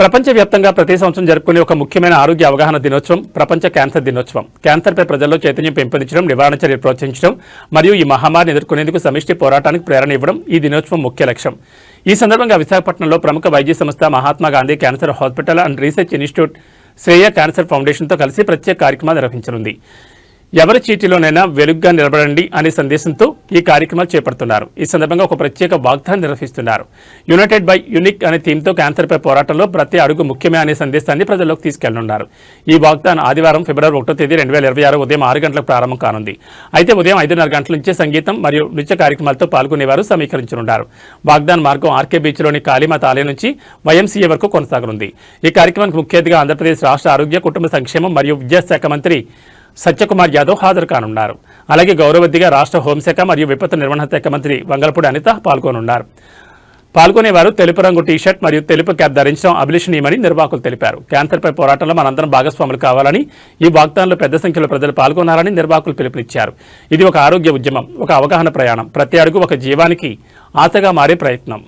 ప్రపంచవ్యాప్తంగా ప్రతి సంవత్సరం జరుపుకునే ఒక ముఖ్యమైన ఆరోగ్య అవగాహన దినోత్సవం ప్రపంచ క్యాన్సర్ దినోత్సవం. క్యాన్సర్పై ప్రజల్లో చైతన్యం పెంపొందించడం నివారణ చర్యలు ప్రోత్సహించడం మరియు ఈ మహమ్మారిని ఎదుర్కొనేందుకు సమిష్టి పోరాటానికి ప్రేరణ ఇవ్వడం ఈ దినోత్సవం ముఖ్య లక్ష్యం. ఈ సందర్భంగా విశాఖపట్నంలో ప్రముఖ వైద్య సంస్థ Mahatma Gandhi cancer hospital and research institute Shreya cancer ఫౌండేషన్తో కలిసి ప్రత్యేక కార్యక్రమాలు నిర్వహించనుంది. ఎవరి చీటిలోనైనా వెలుగ్గా నిలబడండి అనే సందేశంతో ఈ కార్యక్రమాలు చేపడుతున్నారు. ఈ సందర్భంగా ఒక ప్రత్యేక వాగ్దానం నిర్వహిస్తున్నారు. యునైటెడ్ బై యునిక్ అనే థీమ్తో క్యాన్సర్పై పోరాటంలో ప్రతి అడుగు ముఖ్యమే అనే సందేశాన్ని ప్రజల్లోకి తీసుకెళ్ళనున్నారు. ఈ వాగ్దానం ఆదివారం ఫిబ్రవరి ఒకటో తేదీ రెండు వేల ఇరవై ఆరు ఉదయం ఆరు గంటలకు ప్రారంభం కానుంది. అయితే ఉదయం ఐదున్నర గంటల నుంచే సంగీతం మరియు నృత్య కార్యక్రమాలతో పాల్గొనేవారు సమీకరించనున్నారు. వాగ్దాన్ మార్గం ఆర్కే బీచ్లోని కాళీమాత ఆలయం నుంచి వైఎంసీఏ వరకు కొనసాగనుంది. ఈ కార్యక్రమానికి ముఖ్య అతిథిగా ఆంధ్రప్రదేశ్ రాష్ట్ర ఆరోగ్య కుటుంబ సంక్షేమం మరియు విద్యాశాఖ మంత్రి సత్యకుమార్ యాదవ్ హాజరు కానున్నారు. అలాగే గౌరవద్దిగా రాష్ట్ర హోంశాఖ మరియు విపత్తు నిర్వహణ శాఖ మంత్రి వంగలపూడి అనిత పాల్గొనున్నారు. పాల్గొనేవారు తెలుపు రంగు టీ షర్ట్ మరియు తెలుపు క్యాప్ ధరించడం అభిలషణీయమని నిర్వాహకులు తెలిపారు. క్యాన్సర్పై పోరాటంలో మనందరం భాగస్వాములు కావాలని ఈ వాగ్దానంలో పెద్ద సంఖ్యలో ప్రజలు పాల్గొనాలని నిర్వాహకులు పిలుపునిచ్చారు. ఇది ఒక ఆరోగ్య ఉద్యమం ఒక అవగాహన ప్రయాణం. ప్రతి అడుగు ఒక జీవానికి ఆశగా మారే ప్రయత్నం.